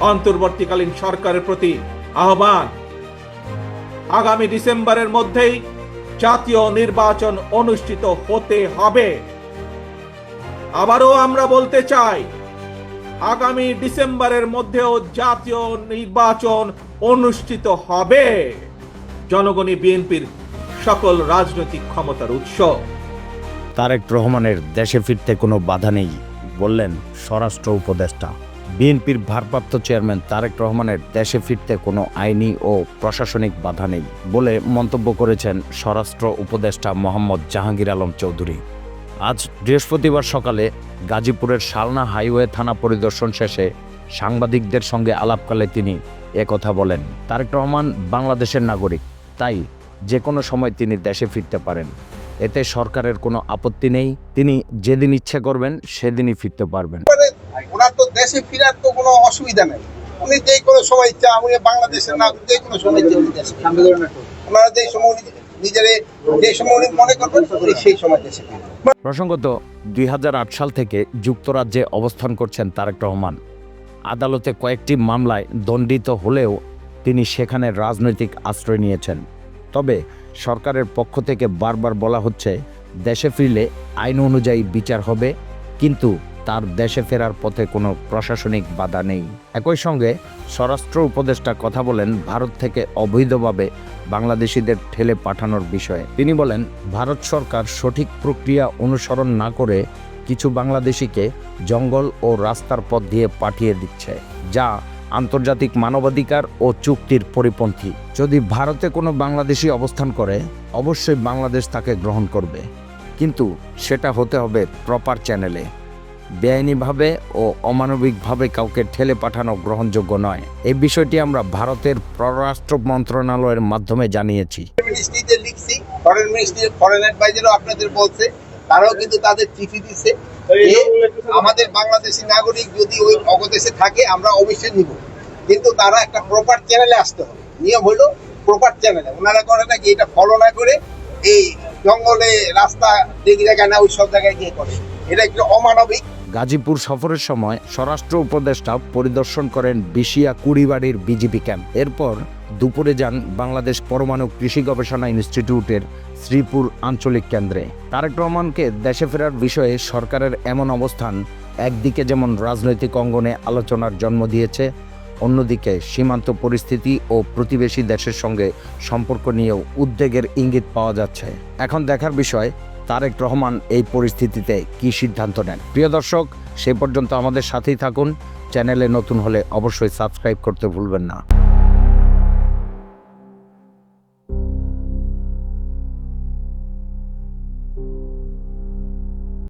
অন্তর্বর্তীকালীন সরকারের প্রতি আহ্বান। আগামী ডিসেম্বরের মধ্যেই জাতীয় নির্বাচন অনুষ্ঠিত হতে হবে। আবারও আমরা বলতে চাই, আগামী ডিসেম্বরের মধ্যেও জাতীয় নির্বাচন অনুষ্ঠিত হবে। জনগণই বিএনপির সকল রাজনৈতিক ক্ষমতার উৎস। তারেক রহমানের দেশে ফিরতে কোনো বাধা নেই বললেন স্বরাষ্ট্র উপদেষ্টা। বিএনপির ভারপ্রাপ্ত চেয়ারম্যান তারেক রহমানের দেশে ফিরতে কোনো আইনি ও প্রশাসনিক বাধা নেই বলে মন্তব্য করেছেন স্বরাষ্ট্র উপদেষ্টা মোহাম্মদ জাহাঙ্গীর আলম চৌধুরী। আজ বৃহস্পতিবার সকালে গাজীপুরের শালনা হাইওয়ে থানা পরিদর্শন শেষে সাংবাদিকদের সঙ্গে আলাপকালে তিনি একথা বলেন, তারেক রহমান বাংলাদেশের নাগরিক, তাই যে কোনো সময় তিনি দেশে ফিরতে পারেন। এতে সরকারের কোনো আপত্তি নেই, তিনি যেদিন ইচ্ছে করবেন সেদিনই ফিরতে পারবেন। ওনার তো দেশে ফেরার তো কোনো অসুবিধা নেই। উনি যে কোনো সময় ইচ্ছা উনি বাংলাদেশের না যে কোনো সময় ইচ্ছা দেশে। ওনারা যে সময় উনি নিজেরে যে সময় উনি মনে করবেন সেই সময় দেশে প্রসঙ্গত দুই হাজার আট সাল থেকে যুক্তরাজ্যে অবস্থান করছেন তারেক রহমান। আদালতে কয়েকটি মামলায় দণ্ডিত হলেও তিনি সেখানে রাজনৈতিক আশ্রয় নিয়েছেন। তবে সরকারের পক্ষ থেকে বারবার বলা হচ্ছে দেশে ফিরলে আইন অনুযায়ী বিচার হবে কিন্তু তার দেশে ফেরার পথে কোনো প্রশাসনিক বাধা নেই। একই সঙ্গে স্বরাষ্ট্র উপদেষ্টা কথা বলেন ভারত থেকে অবৈধভাবে বাংলাদেশিদের ঠেলে পাঠানোর বিষয়ে। তিনি বলেন, ভারত সরকার সঠিক প্রক্রিয়া অনুসরণ না করে কিছু বাংলাদেশিকে জঙ্গল ও রাস্তার পথ দিয়ে পাঠিয়ে দিচ্ছে, যা আন্তর্জাতিক মানবাধিকার ও চুক্তির পরিপন্থী। যদি ভারতে কোনো বাংলাদেশি অবস্থান করে, অবশ্যই বাংলাদেশ তাকে গ্রহণ করবে। কিন্তু সেটা হতে হবে প্রপার চ্যানেলে। বেআইনিভাবে ও অমানবিকভাবে কাউকে ঠেলে পাঠানো গ্রহণযোগ্য নয়। এই বিষয়টি আমরা ভারতের পররাষ্ট্র মন্ত্রণালয়ের মাধ্যমে জানিয়েছি। লিখছি ফরেন মিনিস্ট্রি ফরেন অ্যাডভাইজারও আপনাদের বলছে তারাও কিন্তু তাদের চিঠি দিচ্ছে আমাদের বাংলাদেশি নাগরিক যদি ওই অবদেশে থাকে আমরা অবশ্যই নিব। কিন্তু তারা একটা প্রপার চ্যানেলে আসতে হবে। নিয়ম হলো প্রপার চ্যানেলে ওনারা করে নাকি এটা ফলো না করে এই জঙ্গলে রাস্তা যে জায়গায় না ওই সব জায়গায় গিয়ে করে। এটা একটু অমানবিক। গাজীপুর সফরের সময় স্বরাষ্ট্র উপদেষ্টা পরিদর্শন করেন বিশিয়া কুড়িবাড়ির বিজেপি ক্যাম্প। এরপর দুপুরে যান বাংলাদেশ পরমাণু কৃষি গবেষণা ইনস্টিটিউটের শ্রীপুর আঞ্চলিক কেন্দ্রে। তারেক রহমানকে দেশে ফেরার বিষয়ে সরকারের এমন অবস্থান, একদিকে যেমন রাজনৈতিক অঙ্গনে আলোচনার জন্ম দিয়েছে, অন্যদিকে সীমান্ত পরিস্থিতি ও প্রতিবেশী দেশের সঙ্গে সম্পর্ক নিয়েও উদ্বেগের ইঙ্গিত পাওয়া যাচ্ছে। এখন দেখার বিষয় তারেক রহমান এই পরিস্থিতিতে কি সিদ্ধান্ত নেন? প্রিয় দর্শক, সে পর্যন্ত আমাদের সাথেই থাকুন। চ্যানেলে নতুন হলে অবশ্যই সাবস্ক্রাইব করতে ভুলবেন না।